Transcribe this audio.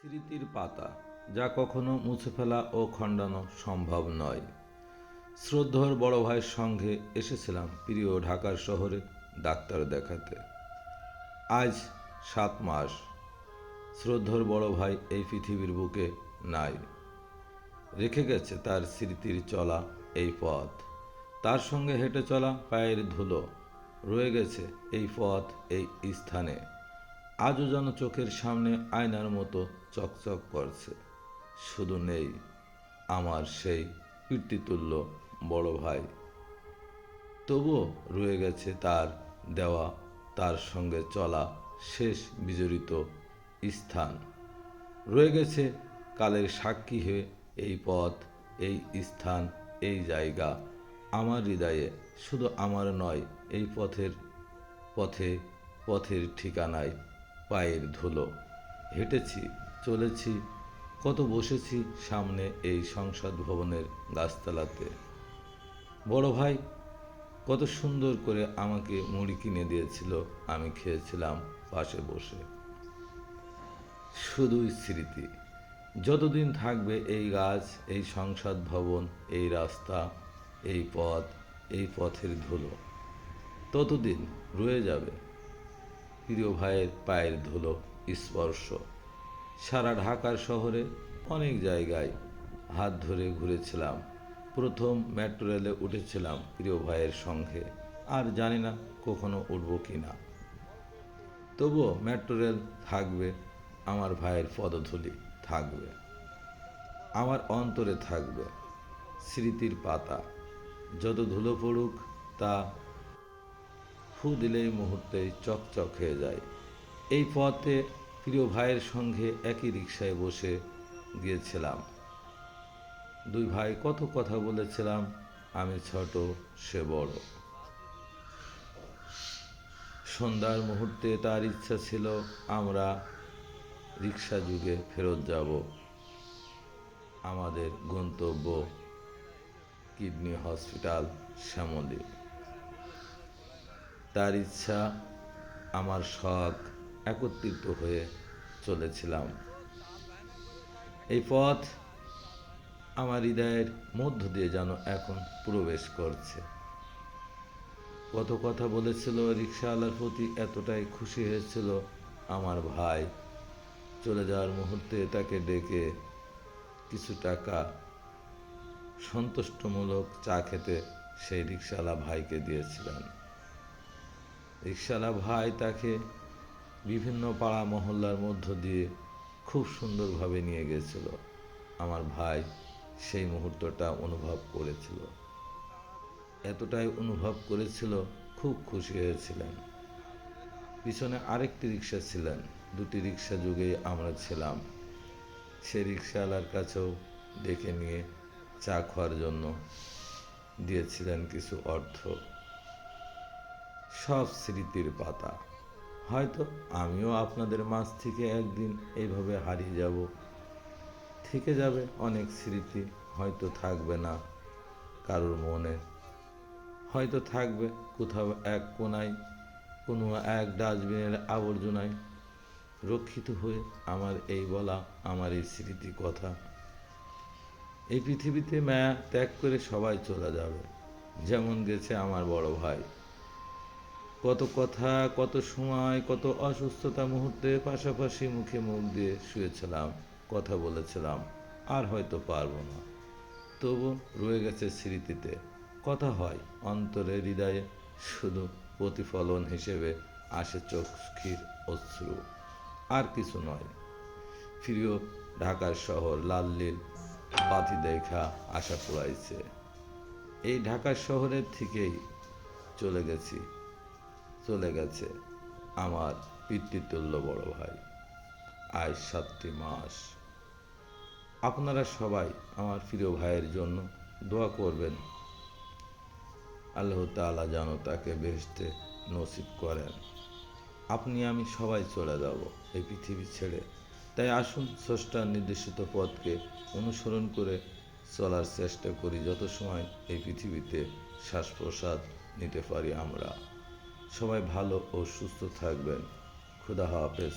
স্মৃতির পাতা, যা কখনো মুছে ফেলা ও খণ্ডানো সম্ভব নয়। শ্রদ্ধর বড় ভাইয়ের সঙ্গে এসেছিলাম প্রিয় ঢাকার শহরে ডাক্তার দেখাতে। আজ সাত মাস। শ্রদ্ধর বড় ভাই এই পৃথিবীর বুকে নাই। রেখে গেছে তার স্মৃতির চলা এই পথ। তার সঙ্গে হেঁটে চলা পায়ের ধুলো। রয়ে গেছে এই পথ, এই স্থানে। আজও যেন চোখের সামনে আয়নার মতো চকচক করছে। শুধু নেই, আমার সেই কীর্তিতুল্য বড় ভাই। তবুও রয়ে গেছে তার দেওয়া, তার সঙ্গে চলা শেষ বিজড়িত স্থান। রয়ে গেছে কালের সাক্ষী হয়ে এই পথ, এই স্থান, এই জায়গা। আমার হৃদয়ে শুধু আমার নয়, এই পথের, পথে, পথের ঠিকানায় পায়ের ধুলো। হেঁটেছি, চলেছি, কত বসেছি সামনে এই সংসদ ভবনের গাছতলাতে। বড় ভাই, কত সুন্দর করে আমাকে মুড়ি কিনে দিয়েছিল, আমি খেয়েছিলাম পাশে বসে। শুধুই স্মৃতি। যতদিন থাকবে এই গাছ, এই সংসদ ভবন, এই রাস্তা, এই পথ, এই পথের ধুলো, ততদিন রয়ে যাবে। প্রিয় ভাইয়ের পায়ের ধুলো, স্পর্শ। সারা ঢাকার শহরে অনেক জায়গায় হাত ধরে ঘুরেছিলাম। প্রথম মেট্রো রেলে উঠেছিলাম প্রিয় ভাইয়ের সঙ্গে। আর জানি না কখনো উঠব কি না। তবুও মেট্রো রেল থাকবে, আমার ভাইয়ের পদধূলি থাকবে। আমার অন্তরে থাকবে স্মৃতির পাতা। যত ধুলো পড়ুক তা ফু দিলেই মুহূর্তেই চকচক হয়ে যায়। এই পথে প্রিয় ভাইয়ের সঙ্গে একই রিক্সায় বসে গিয়েছিলাম। দুই ভাই কত কথা বলেছিলাম, আমি ছোট, সে বড়। সন্ধ্যার মুহূর্তে তার ইচ্ছা ছিল, আমরা রিক্সা যুগে ফেরত যাব। আমাদের গন্তব্য কিডনি হসপিটাল, শ্যামলী। তার ইচ্ছা, আমার শখ একত্রিত হয়ে চলেছিলাম। এই পথ আমার হৃদয়ের মধ্য দিয়ে যেন এখন প্রবেশ করছে। কত কথা বলেছিল রিক্সাওয়ালার প্রতি, এতটাই খুশি হয়েছিল আমার ভাই। চলে যাওয়ার মুহূর্তে তাকে ডেকে কিছু টাকা সন্তুষ্টমূলক চা খেতে সেই রিক্সাওয়ালা ভাইকে দিয়েছিলেন রিক্সাওয়ালা ভাই তাকে বিভিন্ন পাড়া মহল্লার মধ্য দিয়ে খুব সুন্দরভাবে নিয়ে গেছিল। আমার ভাই সেই মুহূর্তটা অনুভব করেছিল। এতটাই অনুভব করেছিল, খুব খুশি হয়েছিলেন। পিছনে আরেকটি রিক্সা ছিলেন, দুটি রিক্সা যুগেই আমরা ছিলাম। সে রিক্সাওয়ালার কাছেও ডেকে নিয়ে চা খাওয়ার জন্য দিয়েছিলেন কিছু অর্থ। সব স্মৃতির পাতা। হয়তো আমিও আপনাদের মাঝ থেকে একদিন এইভাবে হারিয়ে যাব। থেকে যাবে অনেক স্মৃতি, হয়তো থাকবে না কারোর মনে। হয়তো থাকবে কোথাও এক কোনায়, কোনো এক ডাস্টবিনের আবর্জনায়। রক্ষিত হয়ে আমার এই বলা, আমার এই স্মৃতি কথা। এই পৃথিবীতে মায়া ত্যাগ করে সবাই চলে যাবে। যেমন গেছে আমার বড় ভাই। কত কথা, কত সময়, কত অসুস্থতা মুহূর্তে পাশাপাশি মুখে মুখ দিয়ে শুয়েছিলাম, কথা বলেছিলাম, আর হয়তো পারব না। তবু রয়ে গেছে স্মৃতিতে। কথা হয় অন্তরে, হৃদয়ে শুধু প্রতিফলন হিসেবে আসে চোখের অশ্রু, আর কিছু নয়। প্রিয় ঢাকার শহর লাল্লির বাতি দেখা আশা পড়াইছে এই ঢাকার শহরের থেকেই চলে গেছি। চলে গেছে আমার পিতৃতুল্য বড় ভাই। আজ সাতটি মাস। আপনারা সবাই আমার প্রিয় ভাইয়ের জন্য দোয়া করবেন। আল্লাহ তাআলা যেন তাকে বেহেশতে নসিব করেন। আপনি, আমি সবাই চলে যাব এই পৃথিবী ছেড়ে। তাই আসুন স্রষ্টার নির্দেশিত পথকে অনুসরণ করে চলার চেষ্টা করি, যত সময় এই পৃথিবীতে শ্বাস প্রশ্বাস নিতে পারি আমরা। সবাই ভালো ও সুস্থ থাকবেন। খুদা হাফেজ।